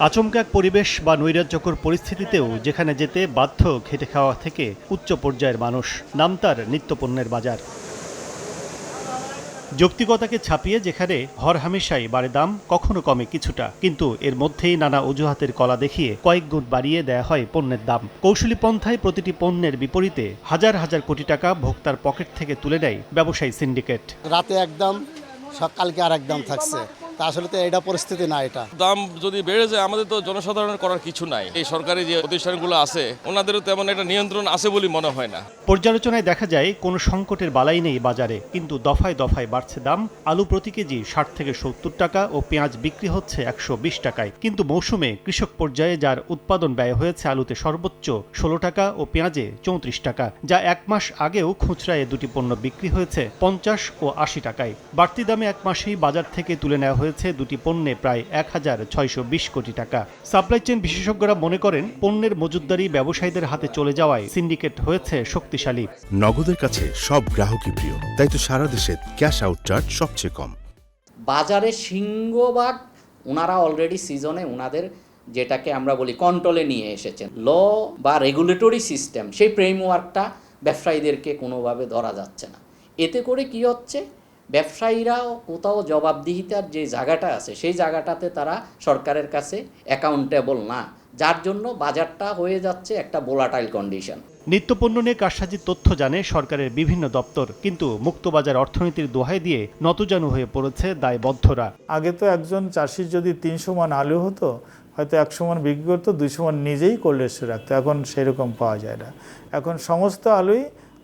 আচমকা এক পরিবেশ বা নৈরাজ্যকর পরিস্থিতিতেও যেখানে যেতে বাধ্য খেটে খাওয়া থেকে উচ্চ পর্যায়ের মানুষ, নাম তার নিত্যপণ্যের বাজার। যৌক্তিকতাকে ছাপিয়ে যেখানে হরহামেশাই বাড়ে দাম, কখনো কমে কিছুটা। কিন্তু এর মধ্যেই নানা অজুহাতের কলা দেখিয়ে কয়েক গুণ বাড়িয়ে দেয়া হয় পণ্যের দাম। কৌশলী পন্থায় প্রতিটি পণ্যের বিপরীতে হাজার হাজার কোটি টাকা ভোক্তার পকেট থেকে তুলে নেয় ব্যবসায়ী সিন্ডিকেট। রাতে একদম সকালকে আর একদম থাকছে। তা আসলে তো এটা পরিস্থিতি না এটা। দাম যদি বেড়ে যায় আমাদের তো জনসাধারণের করার কিছু নাই। এই সরকারি যে প্রতিষ্ঠানগুলো আছে ওনাদেরও তেমন একটা নিয়ন্ত্রণ আছে বলে মনে হয় না। পর্যালোচনায় দেখা যায় কোনো সংকটের বালাই নেই বাজারে কিন্তু দফায় দফায় বাড়ছে দাম। আলু প্রতি কেজি ষাট থেকে সত্তর টাকা ও পেঁয়াজ বিক্রি হচ্ছে একশো বিশ টাকায়। কিন্তু মৌসুমে কৃষক পর্যায়ে যার উৎপাদন ব্যয় হয়েছে আলুতে সর্বোচ্চ ষোলো টাকা ও পেঁয়াজে চৌত্রিশ টাকা যা এক মাস আগেও খুচরায় দুটি পণ্য বিক্রি হয়েছে পঞ্চাশ ও আশি টাকায়। বাড়তি দামে এক মাসেই বাজার থেকে তুলে নেওয়া হয়েছে দুটি পণ্যে প্রায় এক হাজার ছয়শো বিশ কোটি টাকা। সাপ্লাই চেইন বিশেষজ্ঞরা মনে করেন পণ্যের মজুতদারি ব্যবসায়ীদের হাতে চলে যাওয়ায় সিন্ডিকেট হয়েছে শক্তিশালী। নগদের কাছে সব গ্রাহকই প্রিয় তাই তো সারা দেশে ক্যাশ আউট চার্জ সবচেয়ে কম। বাজারে সিংহভাগ ওনারা অলরেডি সিজনে ওনাদের যেটাকে আমরা বলি কন্ট্রোলে নিয়ে এসেছেন। ল বা রেগুলেটরি সিস্টেম সেই ফ্রেমওয়ার্কটা ব্যবসায়ীদেরকে কোনোভাবে ধরা যাচ্ছে না। এতে করে কি হচ্ছে? ব্যবসায়ীরাও কোথাও জবাবদিহিতার যে জায়গাটা আছে সেই জায়গাটাতে তারা সরকারের কাছে অ্যাকাউন্টেবল না। যার জন্য বাজারটা হয়ে যাচ্ছে একটা বোলাটাইল কন্ডিশন নিত্যপণ্য নিয়ে কারসাজির তথ্য জানে সরকারের বিভিন্ন দপ্তর কিন্তু মুক্তবাজার অর্থনীতির দোহাই দিয়ে নতজানু হয়ে পড়েছে দায়বদ্ধরা। আগে তো একজন চাষির যদি তিনশো মান আলু হতো হয়তো একশো মন বিক্রি করতো দুইশো মন নিজেই কোল্ড স্টোরে রাখতো। এখন সেরকম পাওয়া যায় না। এখন সমস্ত আলুই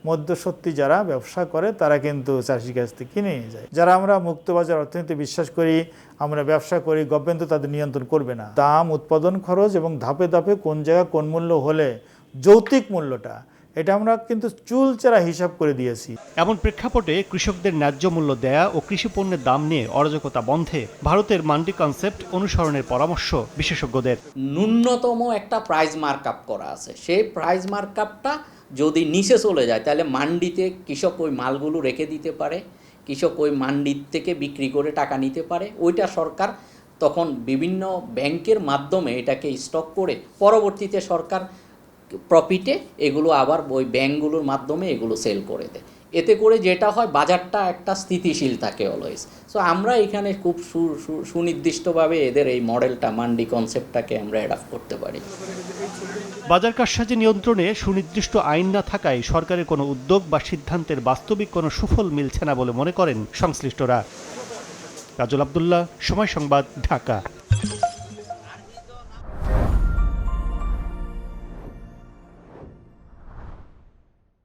মধ্যসত্ত্বী যারা ব্যবসা করে তারা কিন্তু চাষির কাছ থেকে কিনে নিয়ে যায়। যারা আমরা মুক্তবাজার অর্থনীতি বিশ্বাস করি আমরা ব্যবসা করি গভর্নমেন্ট তো তাদের নিয়ন্ত্রণ করবে না। দাম উৎপাদন খরচ এবং ধাপে ধাপে কোন জায়গা কোন মূল্য হলে যৌক্তিক মূল্যটা এটা আমরা কিন্তু চুলচেরা হিসাব করে দিয়েছি। এমন প্রেক্ষাপটে কৃষকদের ন্যায্য মূল্য দেয়া ও কৃষি পণ্যের দাম নিয়ে অরাজকতা বন্ধে ভারতের মান্ডি কনসেপ্ট অনুসরণের পরামর্শ বিশেষজ্ঞদের। ন্যূনতম একটা প্রাইজ মার্কআপ করা আছে। সেই প্রাইজ মার্কআপটা যদি নিচে চলে যায়, তাহলে মান্ডিতে কৃষক ওই মালগুলো রেখে দিতে পারে, কৃষক ওই মান্ডির থেকে বিক্রি করে টাকা নিতে পারে। ওইটা সরকার তখন বিভিন্ন ব্যাংকের মাধ্যমে এটাকে স্টক করে, পরবর্তীতে সরকার প্রফিটে এগুলো আবার ওই ব্যাংকগুলোর মাধ্যমে এগুলো সেল করে দেয়। এতে করে যেটা হয়, বাজারটা একটা স্থিতিশীল থাকে অলওয়েজ সো আমরা এখানে খুব সুনির্দিষ্টভাবে এদের এই মডেলটা মান্ডি কনসেপ্টটাকে আমরা অ্যাডাপ্ট করতে পারি। বাজার কারসাজি নিয়ন্ত্রণে সুনির্দিষ্ট আইন না থাকায় সরকারের কোনো উদ্যোগ বা সিদ্ধান্তের বাস্তবিক কোনো সুফল মিলছে না বলে মনে করেন সংশ্লিষ্টরা। কাজল আবদুল্লাহ, সময় সংবাদ, ঢাকা।